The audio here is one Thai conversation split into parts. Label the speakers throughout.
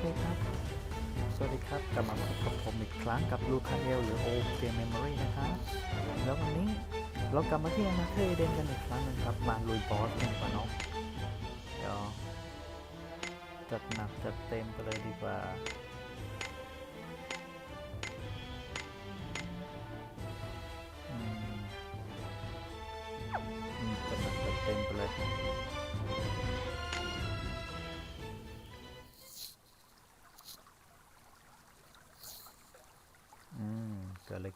Speaker 1: เคครับ สวัสดีครับกลับมาพบกับผมอีกครั้งกับลูคาเอลหรือโอเกมเมมโมรี่นะครับแล้ววันนี้เรากลับมาที่อนาเธอเดนกันอีกครั้งนึงครับ มาลุยบอสกันก่อนเนาะเดี๋ยวจัดหนักจัดเต็มไปเลยดีกว่าอืมจัดหนักจัดเต็มไปเลย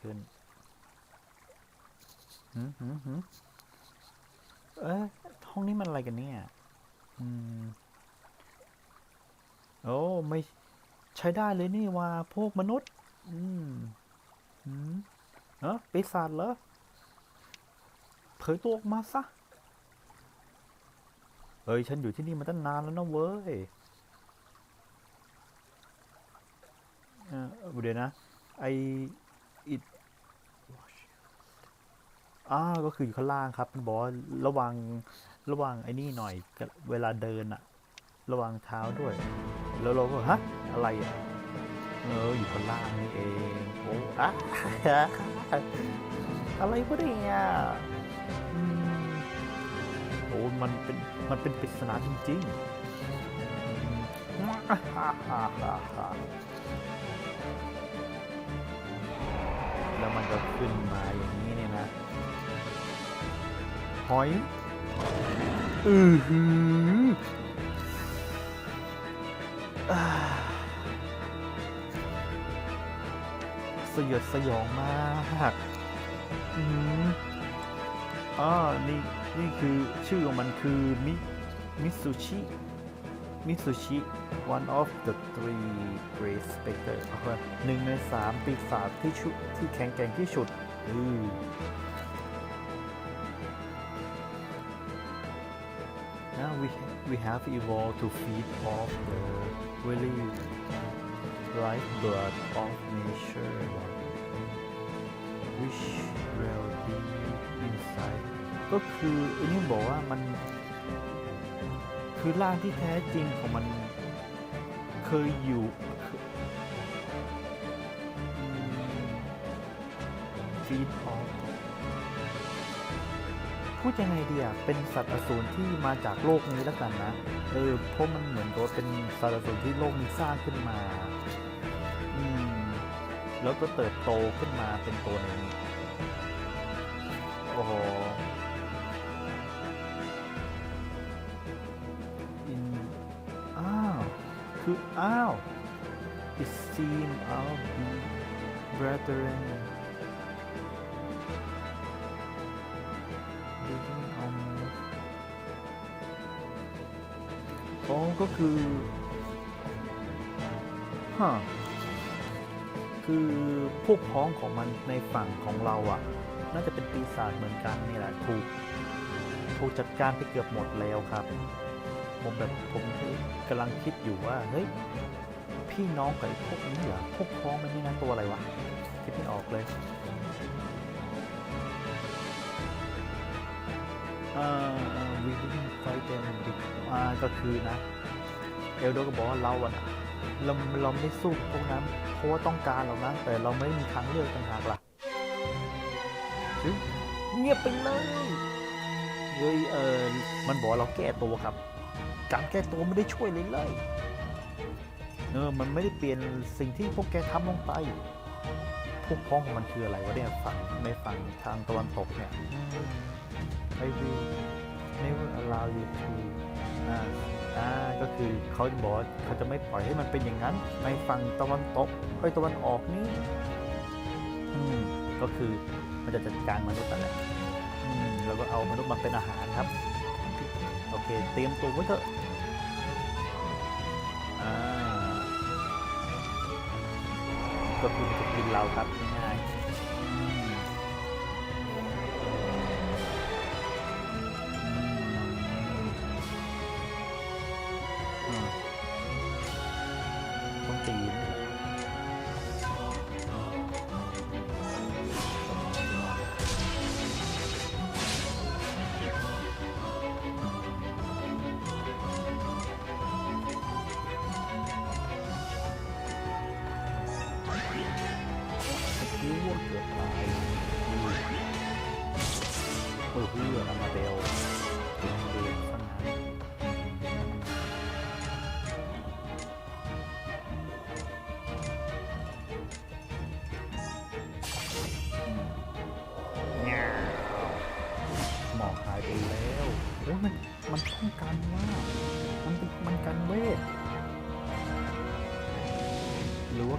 Speaker 1: ขึ้นหืมหืมหืมเอ๊ะห้องนี้มันอะไรกันเนี่ย อืม โอ้ไม่ใช้ได้เลยนี่ว่าพวกมนุษย์ อืมหืมเออปีศาจเหรอ เผยตัวออกมาซะเฮ้ย ฉันอยู่ที่นี่มาตั้งนานแล้วนะเว้ยเออเดี๋ยวนะ ไออิด อ่าก็คืออยู่ข้างล่างครับบอกว่าระวังระวังไอ้นี่หน่อยเวลาเดินอะระวังเท้าด้วย แล้วเราก็ฮะอะไรอะเอออยู่ข้างล่างนี่เองโอ้อะอะไรพวกเนี่ยโอ้มันเป็นมันเป็นปริศนาจริงๆแล้วมันก็ขึ้นมาอย่างนี้ หอย อือหือสยดสยองมากอือหือนี่ นี่คือชื่อของมันคือ มิ มิซูชิ มิซูชิ one of the three great spectre เอาไว้หนึ่งในสามปีศาจที่ชุที่แข็งแกร่งที่สุดอือ we have evolved to feed off the really lifeblood of nature which will be inside ก็คืออันนี้บอกว่ามัน คือร่างที่แท้จริงของมันเคยอยู่ฟีดออฟ พูดยังไงดีอะเป็นสัตว์อสูรที่มาจากโลกนี้แล้วกันนะ เออเพราะมันเหมือนกัวเป็นสัตว์อสูรที่โลกนี้สร้างขึ้นมา อืม แล้วก็เติบโตขึ้นมาเป็นตัวหนึ่งโอ้โห in อ้าว คืออ้าว it seem I'll be brethren อ๋อ ก็คือฮะคือพวกพ้องของมันในฝั่งของเราอะ น่าจะเป็นปีศาจเหมือนกันนี่แหละถูกถูกจัดการไปเกือบหมดแล้วครับ ผมแบบผมกำลังคิดอยู่ว่า เฮ้ย พี่น้องกับไอ้พวกนี้เหรอพวกพ้องมันนี่นะตัวอะไรวะ คิดไม่ออกเลยเอ่อ we didn't fight them big อ่าก็คือนะ เอลโดก็บอกว่าเราอะนะเราเราไม่สู้พวกนั้นเพราะว่าต้องการหรอกนะแต่เราไม่มีทางเลือกต่างหากล่ะเฮ้ยเงียบไปเลยเฮ้ยเออมันบอกว่าเราแก้ตัวครับ การแก้ตัวไม่ได้ช่วยเลยเลยเออมันไม่ได้เปลี่ยนสิ่งที่พวกแกทำลงไป พวกพ้องของมันคืออะไรวะเนี่ยฝั่งในฝั่งทางตะวันตกเนี่ยไอวิว never allow you to อ่าอ่าก็คือเขาจะบอกว่าเขาจะไม่ปล่อยให้มันเป็นอย่างนั้นในฝั่งตะวันตกไอยตะวันออกนี้อืมก็คือมันจะจัดการมนุษย์นั่นแหละอืมแล้วก็เอามนุษย์มาเป็นอาหารครับ โอเค เตรียมตัวไว้เถอะอ่าก็คือมันจะกินเราครับ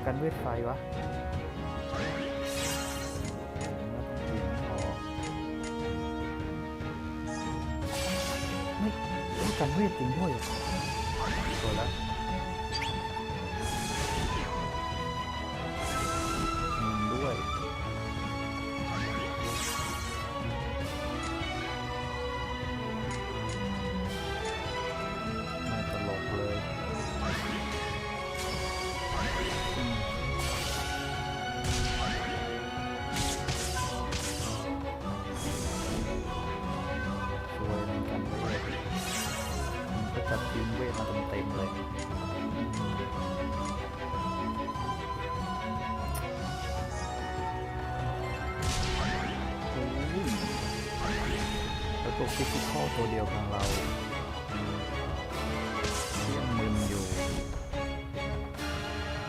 Speaker 1: กันเวทไฟวะไม่ไม่กันเวทจริงด้วยตัวแล้ว ตัวเดียวของเราเยังมึนอยู่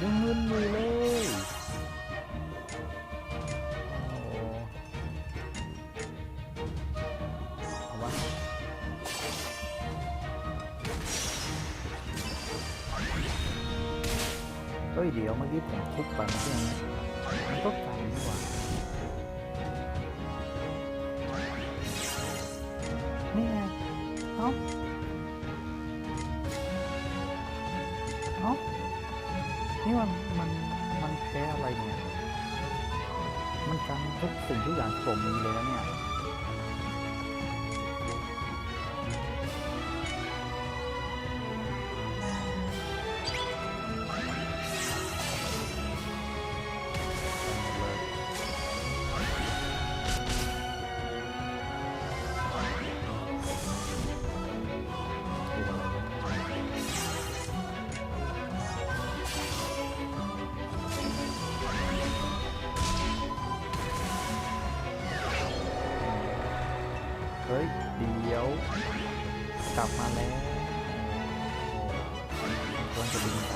Speaker 1: ยังมึนอยู่เลยเอาวะเฮ้ยเดี๋ยวเมื่อกี้ผมทุบไปเมื่อกี้นมันก็ไกลดีกว่า ทุกอย่างสมมีเลยนะเนี่ย กลับมาแล้วควรจะบินตา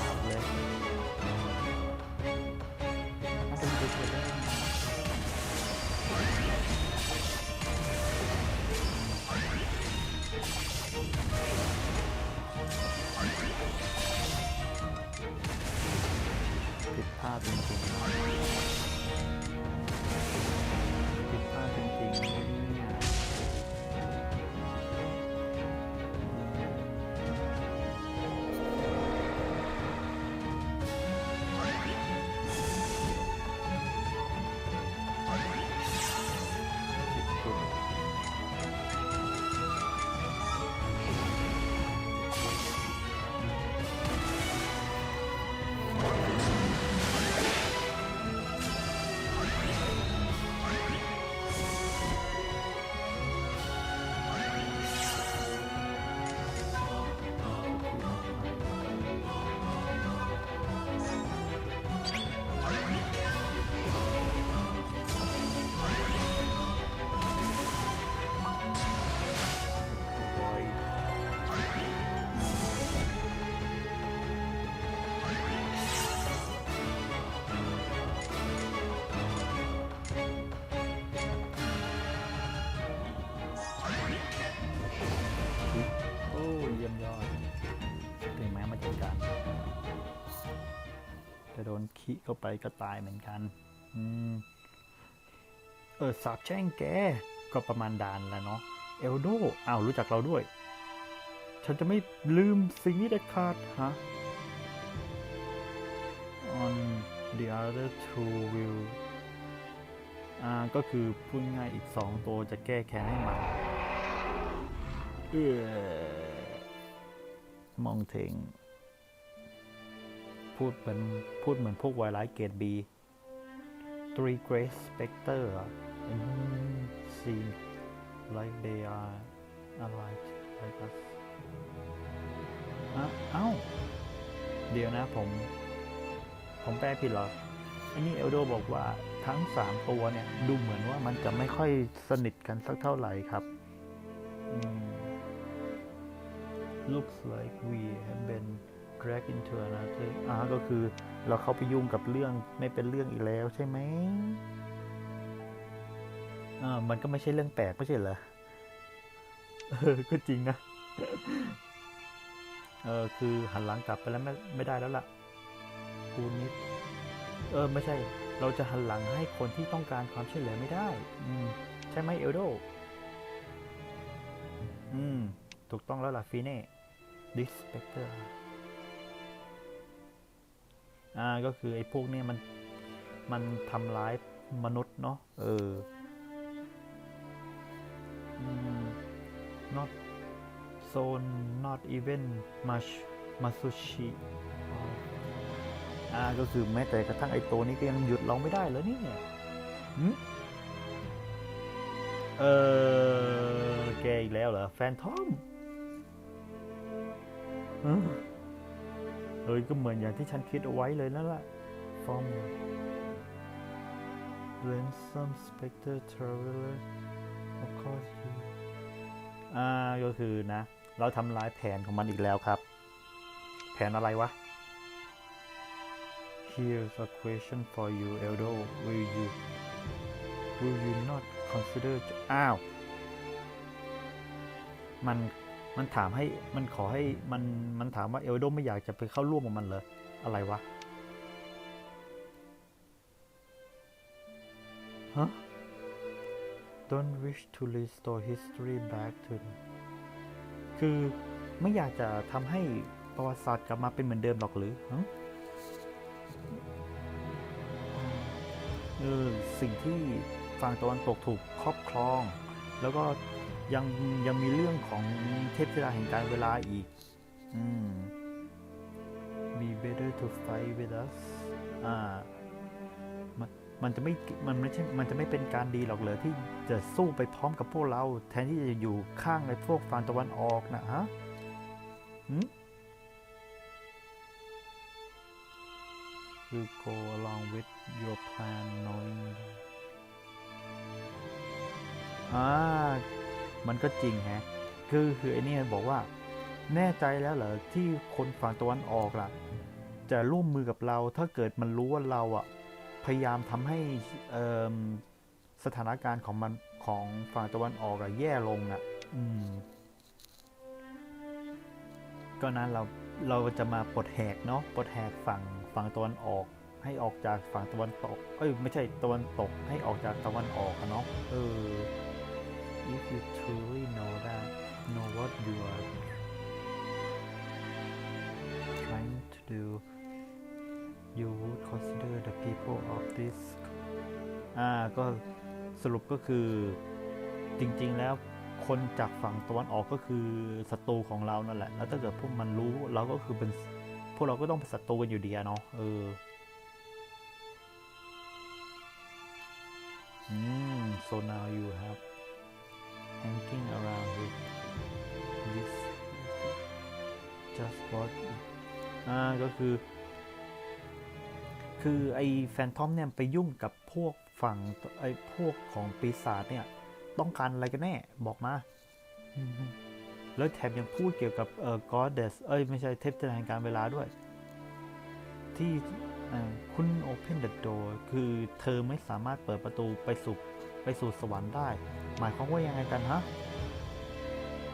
Speaker 1: จะโดนขี้เข้าไปก็ตายเหมือนกัน อืม เออสาบแช่งแก ก็ประมาณดานแล้วเนาะ เอลโดอ้าวรู้จักเราด้วย ฉันจะไม่ลืมสิ่งนี้เด็ดขาดฮะ on the other two will อ่า ก็คือพูดง่ายอีกสองตัวจะแก้แค้นให้มันเออมองเทง พูดเป็นพูดเหมือนพวกไวรัสเกรดบี three great specter อะอืม seem like they are alike like us อะเอ้า เดี๋ยวนะผม ผมแปลผิดเหรอ อันนี้เอลโดบอกว่าทั้งสามตัวเนี่ย ดูเหมือนว่ามันจะไม่ค่อยสนิทกันสักเท่าไหร่ครับ looks like we have been drag into another อ่าก็คือเราเข้าไปยุ่งกับเรื่องไม่เป็นเรื่องอีกแล้วใช่ไหมอ่ามันก็ไม่ใช่เรื่องแปลกไม่ใช่เหรอเออก็จริงนะเออคือหันหลังกลับไปแล้วไม่ไม่ได้แล้วล่ะกูนิดเออไม่ใช่ เราจะหันหลังให้คนที่ต้องการความช่วยเหลือไม่ได้ อืมใช่ไหมเอลโดอืม ถูกต้องแล้วล่ะฟีเน่ดิสเปกเตอร์ อ่าก็คือไอ้พวกเนี้มันมันทำร้ายมนุษย์เนาะเอออืม not so not even much masushi อ่าก็คือแม้แต่กระทั่งไอ้ตัวนี้ก็ยังหยุดเราไม่ได้เลยนี่เนี่ยเออแกอีกแล้วเหรอ แฟนทอม เออเอ้ยก็เหมือนอย่างที่ฉันคิดเอาไว้เลยนั่นแหละ from ransom specter traveler of course you อ่าก็คือนะ เราทำลายแผนของมันอีกแล้วครับ แผนอะไรวะ Here's a question for you Eldo will you will you not consider อ้าว มัน มันถามให้มันขอให้มันมันถามว่าเอลโดไม่อยากจะไปเข้าร่วมกับมันเลยอะไรวะฮะ don't wish to restore history back to คือไม่อยากจะทำให้ประวัติศาสตร์กลับมาเป็นเหมือนเดิมหรอกหรือฮะเออสิ่งที่ฝั่งตะวันตกถูกครอบครอง แล้วก็ ยังยังมีเรื่องของเทพธิดาแห่งการเวลาอีกอืม be better to fight with us อ่ามันมันจะไม่มันไม่ใช่มันจะไม่เป็นการดีหรอกเลยที่จะสู้ไปพร้อมกับพวกเรา แทนที่จะอยู่ข้างไอ้พวกฝั่งตะวันออกนะฮะหืม will go along with your plan knowing อ่า มันก็จริงแฮะคือคือไอ้นี่มันบอกว่า แน่ใจแล้วเหรอที่คนฝั่งตะวันออกล่ะ จะร่วมมือกับเราถ้าเกิดมันรู้ว่าเราอะพยายามทำให้สถานการณ์ของมันของฝั่งตะวันออกอะแย่ลงอะอืม ก็นั้นเราเราจะมาปลดแหกเนาะปลดแหกฝั่งฝั่งตะวันออก ให้ออกจากฝั่งตะวันตก เอ้ยไม่ใช่ตะวันตกให้ออกจากตะวันออกอะเนาะเออ if you truly know that know what you are trying to do you would consider the people of this อ่าก็สรุปก็คือจริงๆแล้วคนจากฝั่งตะวันออกก็คือศัตรูของเรานั่นแหละ แล้วถ้าเกิดพวกมันรู้เราก็คือเป็นพวกเราก็ต้องเป็นศัตรูกันอยู่ดีอะเนาะเอออืม so now you have hanging around with this just what อ่าก็คือ คือไอ้แฟนทอมเนี่ยไปยุ่งกับพวกฝั่งไอ้พวกของปีศาจเนี่ย ต้องการอะไรกันแน่ บอกมา แล้วแถมยังพูดเกี่ยวกับเอ่อ goddess เอ้ย ไม่ใช่เทพธิดาแห่งการเวลาด้วย ที่คุณ open the door คือเธอไม่สามารถเปิดประตูไปสู่ไปสู่สวรรค์ได้ หมายความว่ายังไงกันฮะ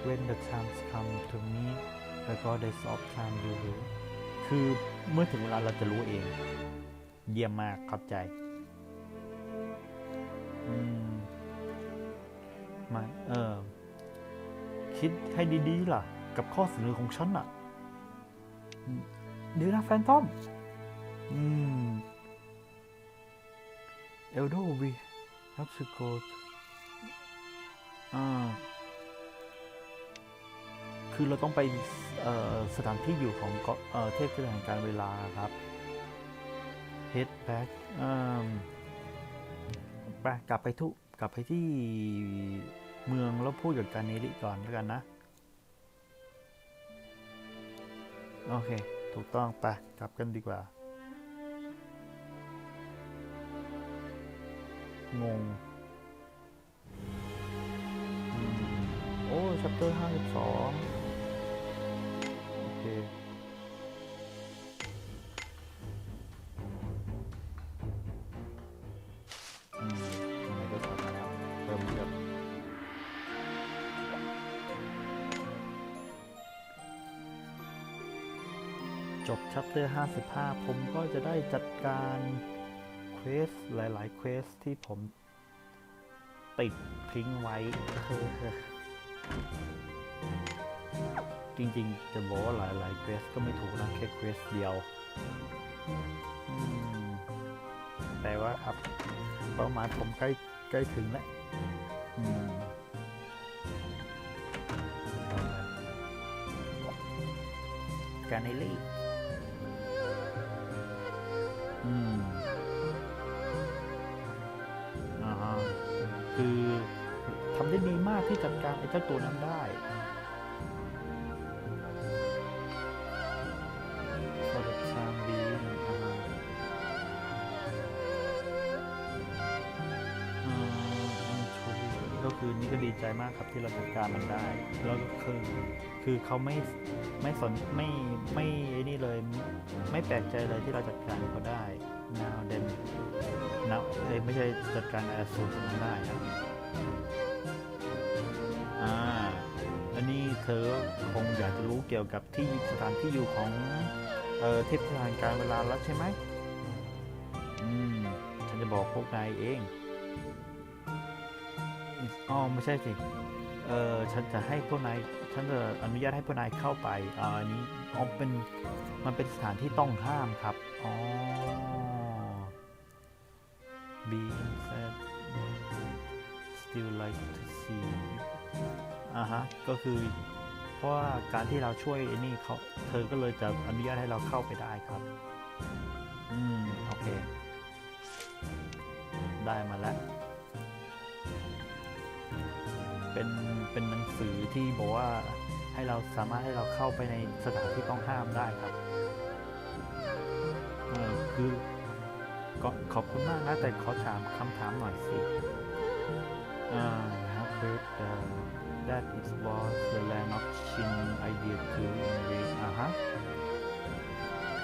Speaker 1: when the times come to me the goddess of time you will คือเมื่อถึงเวลาเราจะรู้เอง เยี่ยมมากเข้าใจมาเออ คิดให้ดีๆล่ะ กับข้อเสนอของฉันอะเดี๋ยวนะแฟนทอม อืมเอลโดวี have to go to อ่าคือเราต้องไปสถานที่อยู่ของเอเทพธิดาแห่งการเวลาครับ head back ไปกลับไปทุกลับไปที่เมืองแล้วพูดกับการเนริก่อนแล้วกันนะ โอเค ถูกต้องไปกลับกันดีกว่า งง โอ้ชัปเตอร์ห้าสิบสองโอเคยังไงก็ทำมาแล้วเริ่มเลือกจบชัปเตอร์55 ผมก็จะได้จัดการเควสหลาย ๆ เควสที่ผมติดทิ้งไว้ จริงๆ จะบอกว่าหลายๆเควสก็ไม่ถูกนะแค่เควสเดียว แต่ว่าครับเป้าหมายผมใกล้ใกล้ถึงแล้วการในลี ที่จัดการไอ้เจ้าตัวนั้นได้ for the time being อ่ามอืมช่วยก็คือนี่ก็ดีใจมากครับที่เราจัดการมันได้ แล้วก็คือคือเขาไม่ไม่สนไม่ไม่ไอ้นี่เลยไม่แปลกใจเลยที่เราจัดการเขาได้ now then now เอ้ไม่ใช่จัดการแอสซูตรงนั้นได้นะ เธอคงอยากจะรู้เกี่ยวกับที่สถานที่อยู่ของเออเทพสถานการเวลาแล้วใช่ไหมอืมฉันจะบอกพวกนายเองอ๋อไม่ใช่สิเออฉันจะให้พวกนายฉันจะอนุญาตให้พวกนายเข้าไปอ่าอันนี้อ๋อเป็นมันเป็นสถานที่ต้องห้ามครับอ๋อ being said still like to see อ่าฮะ ก็คือ เพราะว่าการที่เราช่วยไอ้นี่เขาเธอก็เลยจะอนุญาตให้เราเข้าไปได้ครับ อืม โอเค ได้มาแล้ว เป็น เป็นหนังสือที่บอกว่าให้เราสามารถให้เราเข้าไปในสถานที่ต้องห้ามได้ครับเออคือก็ขอบคุณมากนะ แต่ขอถามคำถามหน่อยสิ อ่า have heard uh, that it was the land of Shin idea to invade อ่าฮะ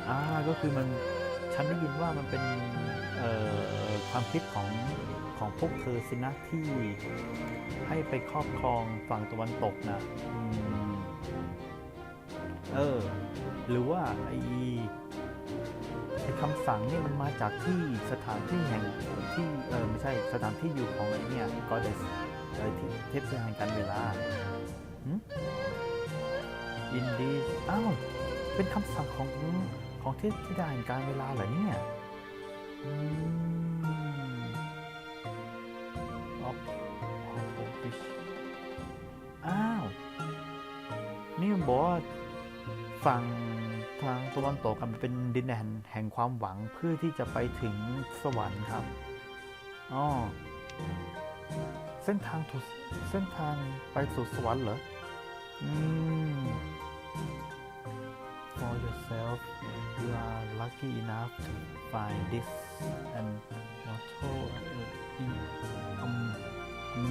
Speaker 1: อ่าก็คือมันฉันได้ยินว่ามันเป็นเอ่อความคิดของของพวกเธอสินะที่ให้ไปครอบครองฝั่งตะวันตกนะอเออ หรือว่าไอไอคำสั่งนี่มันมาจากที่สถานที่แห่งที่เออไม่ใช่สถานที่อยู่ของไอเนี่ยก็เดส เออที่เทพสถานการเวลาอินดีอ้าว เป็นคำสั่งของของเทพธิดาแห่งการเวลาเหรอเนี่ยอืม of of fish อ้าว นี่มันบอกว่าฝั่งทางตะวันตกอะมันเป็นดินแดนแห่งความหวังเพื่อที่จะไปถึงสวรรค์ครับ อ๋อ เส้นทางถูเส้นทางไปสู่สวรรค์เหรอ อืม for yourself you are lucky enough to find this and motto in um,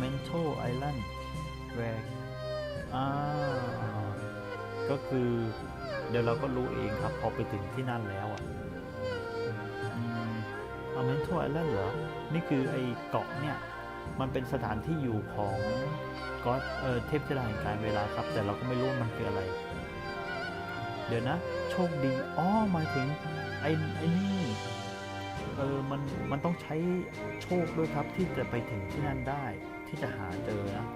Speaker 1: mental island where อ่าก็คือเดี๋ยวเราก็รู้เองครับ พอไปถึงที่นั่นแล้วอะอืมเอา mental island เหรอ นี่คือไอ้เกาะเนี่ย มันเป็นสถานที่อยู่ของก็เออเทพธิดาแห่งการเวลาครับ แต่เราก็ไม่รู้มันคืออะไร เดี๋ยวนะ โชคดีอ๋อหมายถึงไอ้ไอ้นี่เออมันมันต้องใช้โชคด้วยครับที่จะไปถึงที่นั่นได้ที่จะหาเจอนะ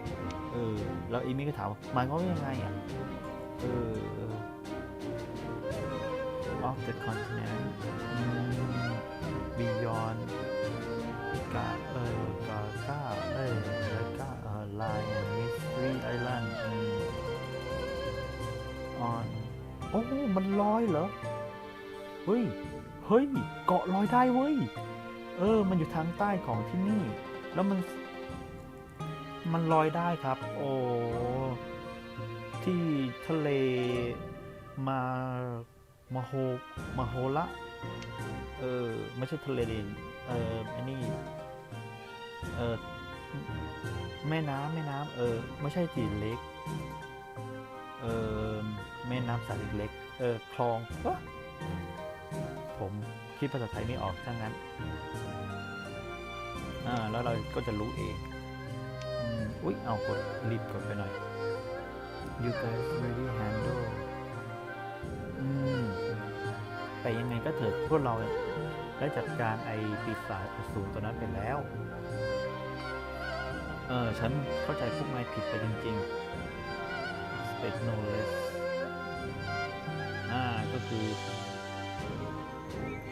Speaker 1: เออแล้วอีมี่ก็ถามว่าหมายความว่ายังไงอะเออ of the continent beyond กาเออกาก้าเอ้ยแล้วก็เออ line mystery island อืม on โอ้มันลอยเหรอ เฮ้ย เฮ้ย เกาะลอยได้เว้ย เออ มันอยู่ทางใต้ของที่นี่ แล้วมัน มันลอยได้ครับ โอ้ที่ทะเลมามาโฮมาโฮละ เออ ไม่ใช่ทะเลดิน เออไอ้นี่ เออแม่น้ำแม่น้ำเออ ไม่ใช่จีเล็ก เออแม่น้ำสายเล็ก เออคลองวะผมคิดภาษาไทยไม่ออกทั้งนั้น อ่า แล้วเราก็จะรู้เองอืมอุ๊ยเอากดรีบกดไปหน่อย you guys really handle อืม แต่ยังไงก็เถิดพวกเรา ได้จัดการไอปีศาจอสูรตัวนั้นไปแล้ว เออ ฉันเข้าใจพวกนายผิดไปจริงๆ expect no less อ่า ก็คือ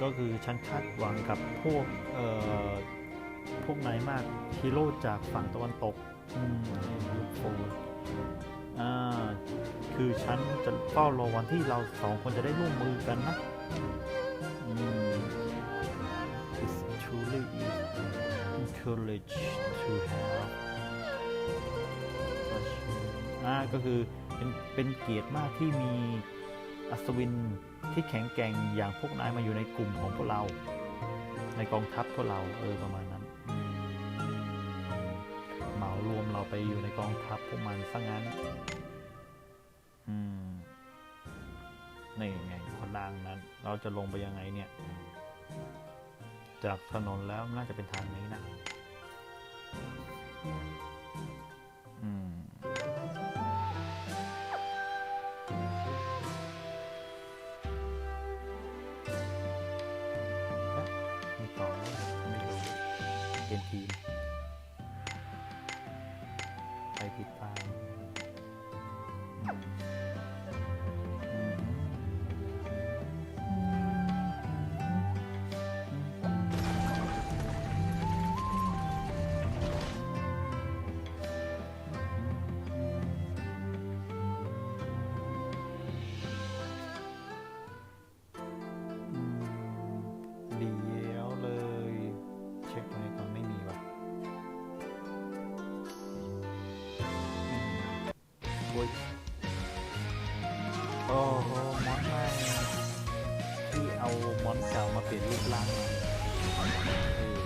Speaker 1: ก็คือฉันคาดหวังกับพวก เอ่อ พวกนายมากฮีโร่จากฝั่งตะวันตก อืมลูกโฟอ่า คือฉันจะเฝ้ารอวันที่เราสองคนจะได้ร่วมมือกันนะ ก็คือเป็นเป็นเกียรติมากที่มีอัศวินที่แข็งแกร่งอย่างพวกนายมาอยู่ในกลุ่มของพวกเรา ในกองทัพพวกเราเออประมาณนั้นเหมารวมเราไปอยู่ในกองทัพพวกมันซะงั้นอืมนี่ไงคนดังนั้น เราจะลงไปยังไงเนี่ย จากถนนแล้วน่าจะเป็นทางนี้นะ เอามอนเก่ามาเปลี่ยนรูปร่างใหม่เออ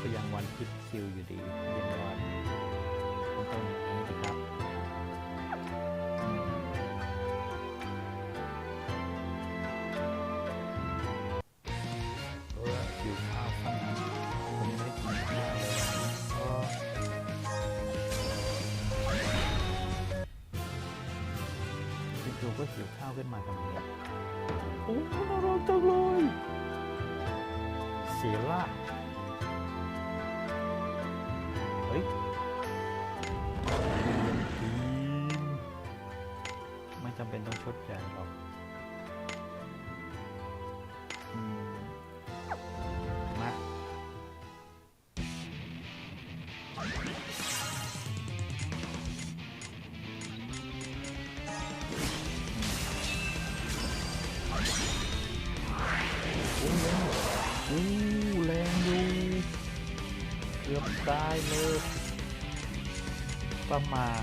Speaker 1: ก็ยังวันคิดคิวอยู่ดียังวันมันต้องอย่างนี้สิครับอืมเออหิวข้าวข้างนั้นผมยังไม่ได้กินข้าวเลยก็จู่ก็หิวข้าวขึ้นมาทำไม โอ้น่ารักจังเลยเสียละ ประมาณ